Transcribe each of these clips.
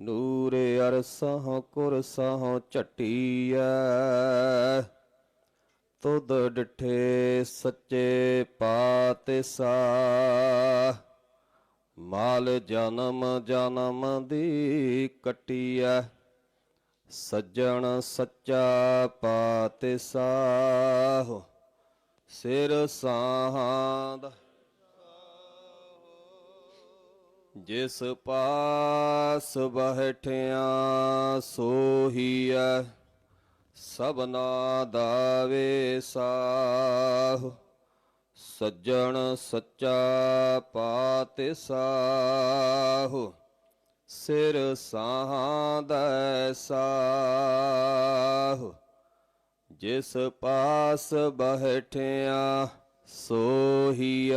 ਨੂਰੇ ਅਰਸਹ ਕੁਰਸਹ ਝਟੀਐ। ਤੁਧ ਡਿਠੇ ਸੱਚੇ ਪਾਤਿਸਾ। ਮਾਲ ਜਨਮ ਜਨਮ ਦੀ ਕਟੀਐ। ਸੱਜਣ ਸੱਚਾ ਪਾਤਿਸਾਹ ਸਿਰ ਸਾਹਾਦ ਜਿਸ ਪਾਸ ਬਹਿਠਿਆ ਸੋਹੀਐ ਸਭਨਾ ਦਾ ਵੇਸਾਹ। ਸੱਜਣ ਸੱਚਾ ਪਾਤਿਸਾਹ ਸਿਰ ਸਾਹਾਦੈ ਸਾਹ। ਜਿਸ ਪਾਸ ਬਹਿਠਿਆ ਸੋਹੀਐ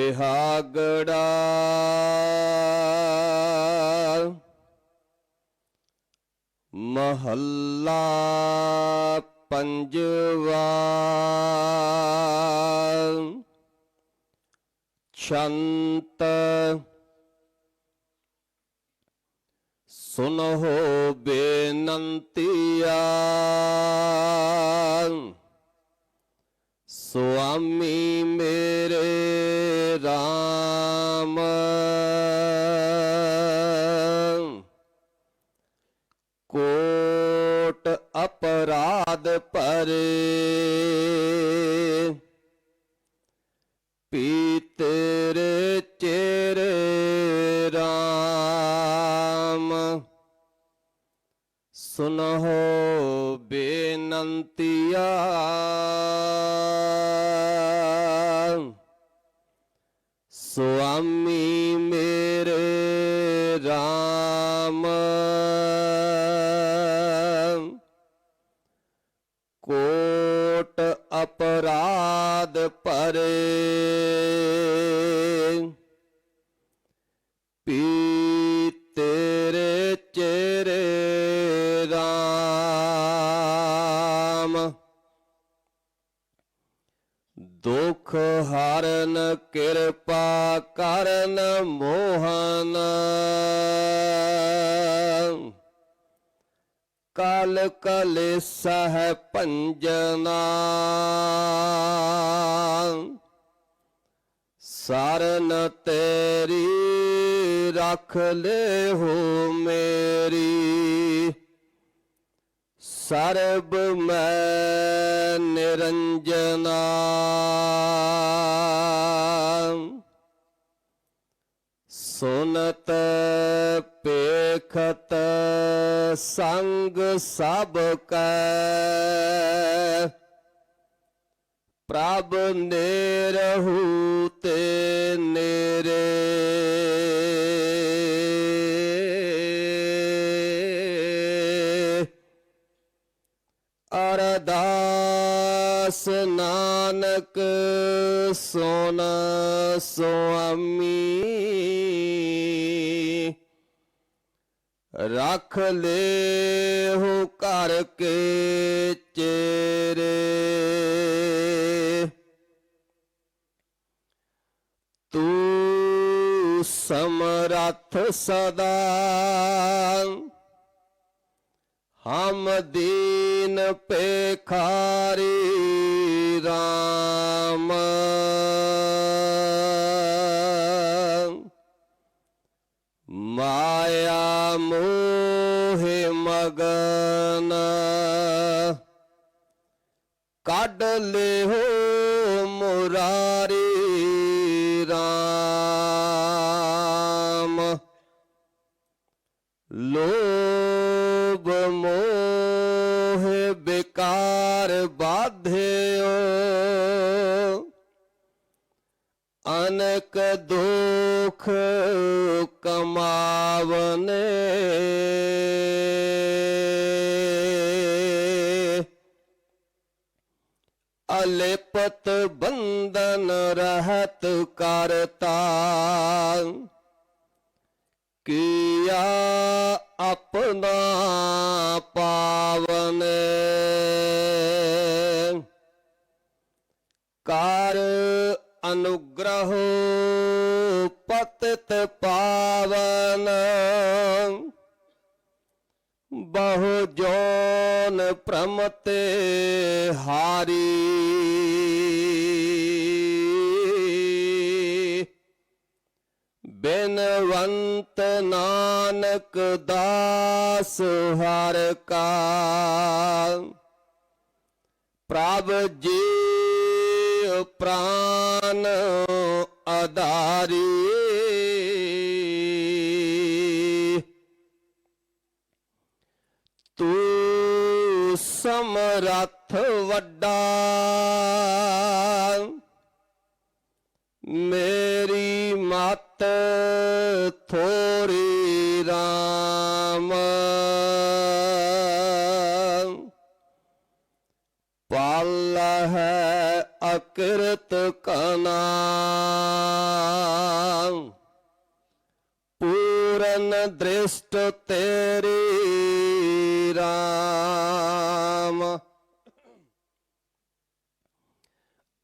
ਬਿਹਾਗੜਾ ਮਹੱਲਾ ਪੰਜਵਾ। ਛੰਤ। ਸੁਨਹੁ ਬੇਨੰਤੀਆ। ਸੁਆਮੀ ਮੇਰੇ RAM ਕੋਟ ਅਪਰਾਧ ਪਰੇ ਬੇਨੰਤੀਆ ਸੁਆਮੀ ਮੇਰੇ RAM ਕੋਟ ਅਪਰਾਧ ਪਰੇ। ਕਲ ਕਲੇਸਾ ਹੈ ਭੰਜਨਾ। ਸਰਨ ਤੇਰੀ ਰੱਖ ਲੈ ਹੋ ਮੇਰੀ। ਸਰਬ ਮੈਂ ਨਿਰੰਜਨਾ। ਸੁਨਤ ਪੇਖਤ ਸੰਗ ਸਭ ਕੈ। ਪ੍ਰਭ ਨੇਰਹੂ ਤੇ ਨੇਰੇ। ਅਰਦਾਸ ਨਾਨਕ ਸੋਨਾ ਸੁਆਮੀ। ਰੱਖ ਲੈ ਹੋ ਘਰ ਕੇ ਚੇਰੇ। ਤੂੰ ਸਮਰੱਥ ਸਦਾ ਹਮ ਦੀਨ ਪੇਖਾਰੀ RAM ਮੋਹਿ ਕੱਢ ਲਿਓ ਮੁਰਾਰੀ RAM ਲੋਭ ਮੋਹ ਵਿਕਾਰ ਬਾਧਿਓ। ਅਨਕ ਦੁਖ ਅਲਿਪਤ ਬੰਧਨ ਰਹਤ ਕਰਤਾ। ਕੀਆ ਆਪਣਾ ਪਾਵਨ ਕਰ ਅਨੁਗ੍ਰਹ ਪਤਿਤ ਪਾਵਨ। ਬਹੁ ਜੋਨ ਪ੍ਰਮਤੇ ਹਾਰੀ। ਬਿਨਵੰਤ ਨਾਨਕ ਦਾਸ ਹਰ ਕਾ। ਪ੍ਰਭ ਜੀ ਪ੍ਰਾਨ ਆਧਾਰੀ ਰਥ ਵੱਡਾ। ਮੇਰੀ ਮਤ ਥੋਰੀ RAM ਪਾਲ ਹੈ ਅਕਿਰਤ ਕਨਾ। ਪੂਰਨ ਦ੍ਰਿਸ਼ਟ ਤੇਰੀ RAM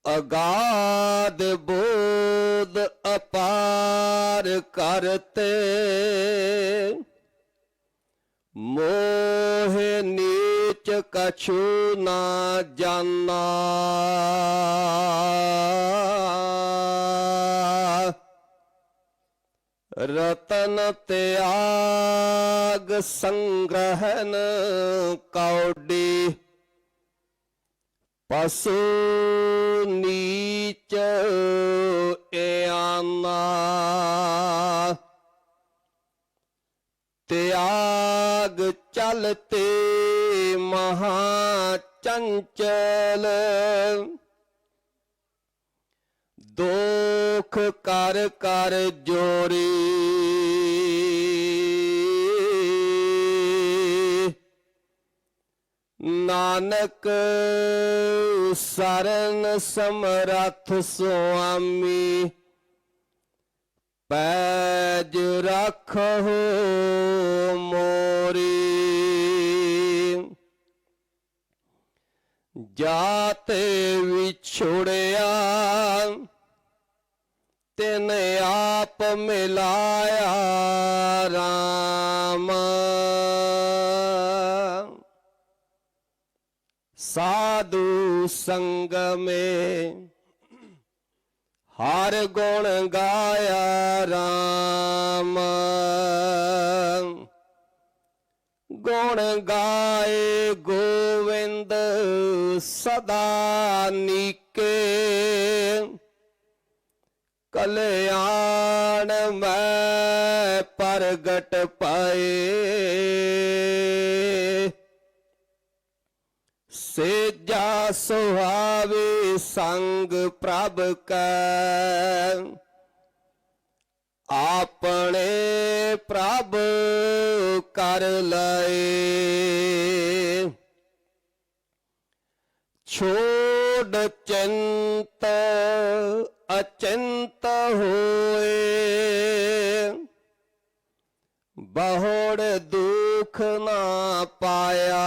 ਅਗਾਧ ਬੋਧ ਅਪਾਰ ਕਰਤੇ। ਮੋਹ ਨੀਚ ਕਛੂ ਨਾ ਜਾਣਾ ਰਤਨ ਤਿਆਗ ਸੰਗ੍ਰਹਨ ਕੌਡੀ। ਪਸੂ ਨੀਚ ਇਆਨਾ ਤਿਆਗ ਚਲਤੇ ਮਹਾ ਚੰਚਲ ਦੋਖ ਕਰ ਕਰ ਜੋਰੀ। ਨਾਨਕ ਸਰਨ ਸਮਰੱਥ ਸੁਆਮੀ ਪੈਜ ਰੱਖੋ ਮੋਰੀ। ਜਾਤੇ ਵਿਛੁੜਿਆ ਤਿਨ ਆਪ ਮਿਲਾਇਆ। ਸਾਧੂ ਸੰਗ ਮੇ ਹਰ ਗੁਣ ਗਾਇਆ RAM ਗੁਣ ਗਾਏ ਗੋਵਿੰਦ ਸਦਾ ਨੀਕੇ। ਕਲਿਆਣ ਮੈਂ ਪ੍ਰਗਟ ਪਾਏ। ਸੇਜਾ ਸੁਹਾਵੇ ਸੰਗ ਪ੍ਰਭ ਕੈ। ਆਪਣੇ ਪ੍ਰਭ ਕਰ ਲਏ। ਛੋੜ ਚਿੰਤ ਅਚਿੰਤ ਹੋਏ। ਦੂਰ ਦੁਖ ਨਾ ਪਾਇਆ।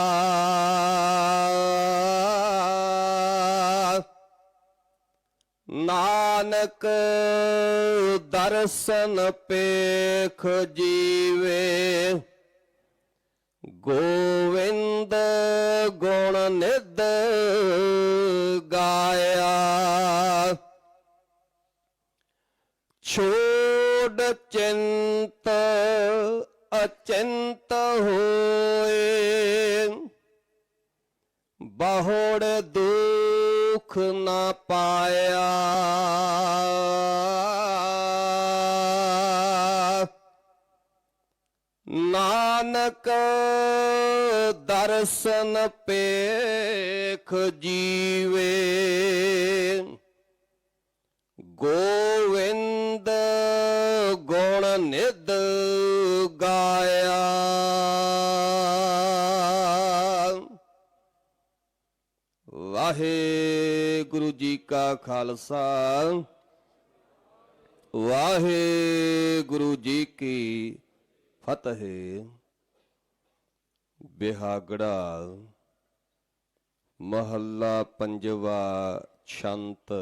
ਨਾਨਕ ਦਰਸ਼ਨ ਪੇਖ ਜੀਵੇ। ਗੋਵਿੰਦ ਗੁਣ ਨਿਦ ਗਾਇਆ। ਛੋੜ ਚਿੰਤ ਅਚਿੰਤ ਹੋਏ। ਬਹੁੜ ਦੁਖ ਨਾ ਪਾਇਆ। ਨਾਨਕ ਦਰਸ਼ਨ ਪੇਖ ਜੀਵੇ। ਗੋਵਿੰਦ ਨਿਦ ਗਾਇਆ। ਵਾਹਿਗੁਰੂ ਜੀ ਕਾ ਖਾਲਸਾ। ਵਾਹਿਗੁਰੂ ਜੀ ਕੀ ਫਤਿਹ। ਬਿਹਾਗੜਾ ਮਹੱਲਾ ਪੰਜਵਾ ਛੰਤ।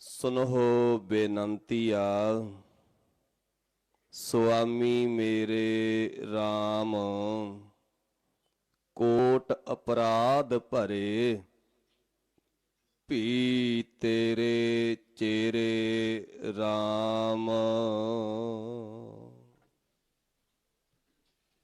ਸੁਨੋ ਆ ਸੁਆਮੀ ਮੇਰੇ RAM ਕੋਟ ਅਪਰਾਧ ਭਰੇ ਭੀ ਤੇਰੇ ਚੇਰੇ RAM